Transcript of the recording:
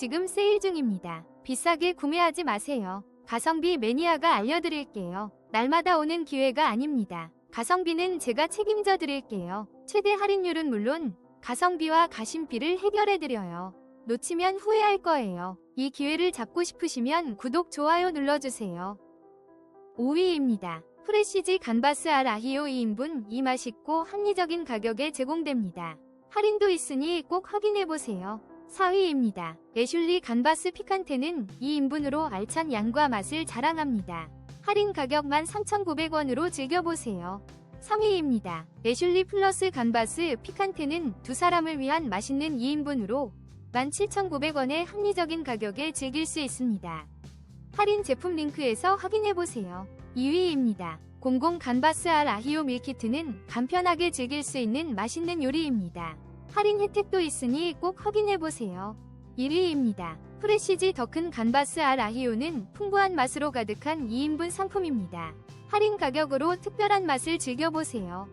지금 세일 중입니다. 비싸게 구매하지 마세요. 가성비 매니아가 알려드릴게요. 날마다 오는 기회가 아닙니다. 가성비는 제가 책임져 드릴게요. 최대 할인율은 물론 가성비와 가심비를 해결해 드려요. 놓치면 후회할 거예요. 이 기회를 잡고 싶으시면 구독, 좋아요 눌러주세요. 5위입니다. 프레시지 간바스 알 아히오 2인분 이 맛있고 합리적인 가격에 제공됩니다. 할인도 있으니 꼭 확인해보세요. 4위입니다. 애슐리 간바스 피칸테는 2인분으로 알찬 양과 맛을 자랑합니다. 할인 가격 13,900원으로 즐겨보세요. 3위입니다. 애슐리 플러스 간바스 피칸테는 두 사람을 위한 맛있는 2인분으로 17,900원의 합리적인 가격에 즐길 수 있습니다. 할인 제품 링크에서 확인해보세요. 2위입니다. 공공 간바스 알 아히오 밀키트는 간편하게 즐길 수 있는 맛있는 요리입니다. 할인 혜택도 있으니 꼭 확인해보세요. 1위입니다. 프레시지 더 큰 간바스 알 아히오는 풍부한 맛으로 가득한 2인분 상품입니다. 할인 가격으로 특별한 맛을 즐겨보세요.